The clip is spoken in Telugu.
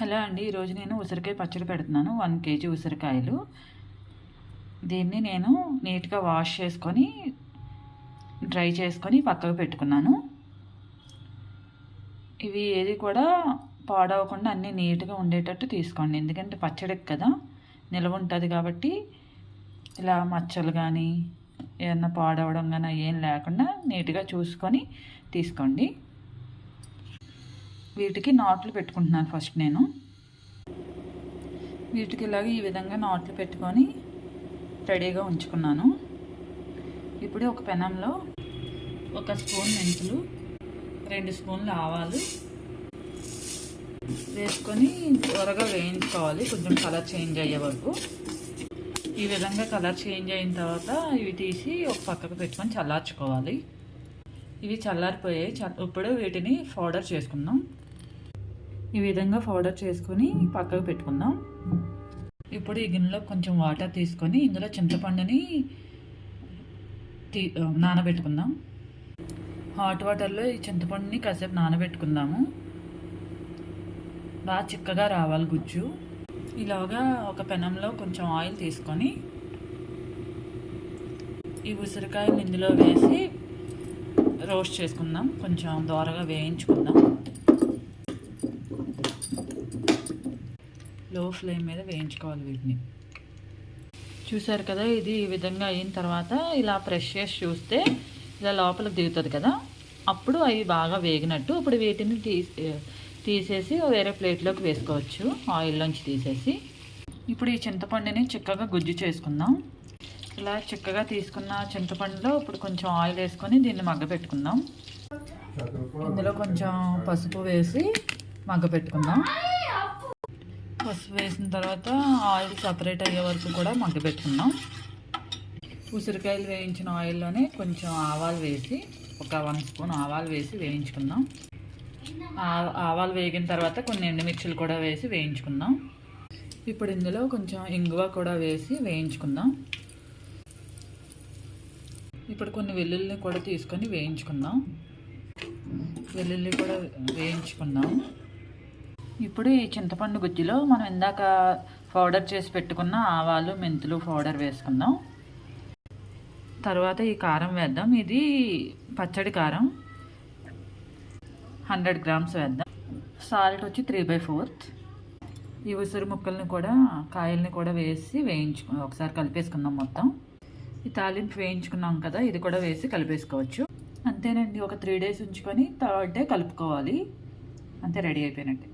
హలో అండి ఈరోజు నేను ఉసిరికాయ పచ్చడి పెడుతున్నాను వన్ కేజీ ఉసిరికాయలు. దీన్ని నేను నీట్గా వాష్ చేసుకొని డ్రై చేసుకొని పక్కకు పెట్టుకున్నాను. ఇవి ఏది కూడా పాడవకుండా అన్నీ నీట్గా ఉండేటట్టు తీసుకోండి. ఎందుకంటే పచ్చడికి కదా నిల్వ ఉంటుంది కాబట్టి ఇలా మచ్చలు కానీ ఏమన్నా పాడవడం కానీ ఏం లేకుండా నీట్గా చూసుకొని తీసుకోండి. వీటికి నాట్లు పెట్టుకుంటున్నాను ఫస్ట్ నేను. వీటికి ఇలాగ ఈ విధంగా నాట్లు పెట్టుకొని రెడీగా ఉంచుకున్నాను. ఇప్పుడు ఒక పెనంలో ఒక స్పూన్ మెంతులు రెండు స్పూన్లు ఆవాలు వేసుకొని త్వరగా వేయించుకోవాలి. కొంచెం కలర్ చేంజ్ అయ్యే వరకు. ఈ విధంగా కలర్ చేంజ్ అయిన తర్వాత ఇవి తీసి ఒక పక్కకు పెట్టుకొని చల్లార్చుకోవాలి. ఇవి చల్లారిపోయాయి. ఇప్పుడు వీటిని పౌడర్ చేసుకుందాం. ఈ విధంగా పౌడర్ చేసుకొని పక్కకు పెట్టుకుందాం. ఇప్పుడు ఈ గిన్నెలో కొంచెం వాటర్ తీసుకొని ఇందులో చింతపండుని తీ నానబెట్టుకుందాం. హాట్ వాటర్లో ఈ చింతపండుని కాసేపు నానబెట్టుకుందాము. బాగా చిక్కగా రావాలి గుజ్జు. ఇలాగా ఒక పెనంలో కొంచెం ఆయిల్ తీసుకొని ఈ ఉసిరికాయలు ఇందులో వేసి రోస్ట్ చేసుకుందాం. కొంచెం దోరగా వేయించుకుందాం. లో ఫ్లేమ్ మీద వేయించుకోవాలి వీటిని. చూసారు కదా ఇది ఈ విధంగా అయిన తర్వాత ఇలా ప్రెష్ చేసి చూస్తే ఇలా లోపలికి దిగుతుంది కదా. అప్పుడు అవి బాగా వేగినట్టు ఇప్పుడు వీటిని తీసి తీసేసి వేరే ప్లేట్లోకి వేసుకోవచ్చు ఆయిల్లోంచి తీసేసి. ఇప్పుడు ఈ చింతపండుని చిక్కగా గుజ్జు చేసుకుందాం. ఇలా చిక్కగా తీసుకున్న చింతపండులో ఇప్పుడు కొంచెం ఆయిల్ వేసుకొని దీన్ని మగ్గపెట్టుకుందాం ఇందులో కొంచెం పసుపు వేసి మగ్గపెట్టుకుందాం పసుపు వేసిన తర్వాత ఆయిల్ సపరేట్ అయ్యే వరకు కూడా మగ్గ ఉసిరికాయలు వేయించిన ఆయిల్లోనే కొంచెం ఆవాలు వేసి ఒక వన్ స్పూన్ ఆవాలు వేసి వేయించుకుందాం. ఆ- ఆవాలు వేగిన తర్వాత కొన్ని ఎండుమిర్చులు కూడా వేసి వేయించుకుందాం. ఇప్పుడు ఇందులో కొంచెం ఇంగువ కూడా వేసి వేయించుకుందాం. ఇప్పుడు కొన్ని వెల్లుల్లిని కూడా తీసుకొని వేయించుకుందాం. వెల్లుల్లి కూడా వేయించుకుందాం. ఇప్పుడు ఈ చింతపండు గుజ్జులో మనం ఇందాక పౌడర్ చేసి పెట్టుకున్న ఆవాలు మెంతులు పౌడర్ వేసుకుందాం. తర్వాత ఈ కారం వేద్దాం. ఇది పచ్చడి కారం. హండ్రెడ్ గ్రామ్స్ వేద్దాం. సాల్ట్ వచ్చి త్రీ బై ఫోర్త్. ఈ ఉసిరి ముక్కల్ని కూడా కాయల్ని కూడా వేసి వేయించు ఒకసారి కలిపేసుకుందాం మొత్తం. ఈ తాలింపు వేయించుకున్నాం కదా ఇది కూడా వేసి కలిపేసుకోవచ్చు. అంతేనండి ఒక త్రీ డేస్ ఉంచుకొని థర్డ్ డే కలుపుకోవాలి. అంతే రెడీ అయిపోయినట్టు.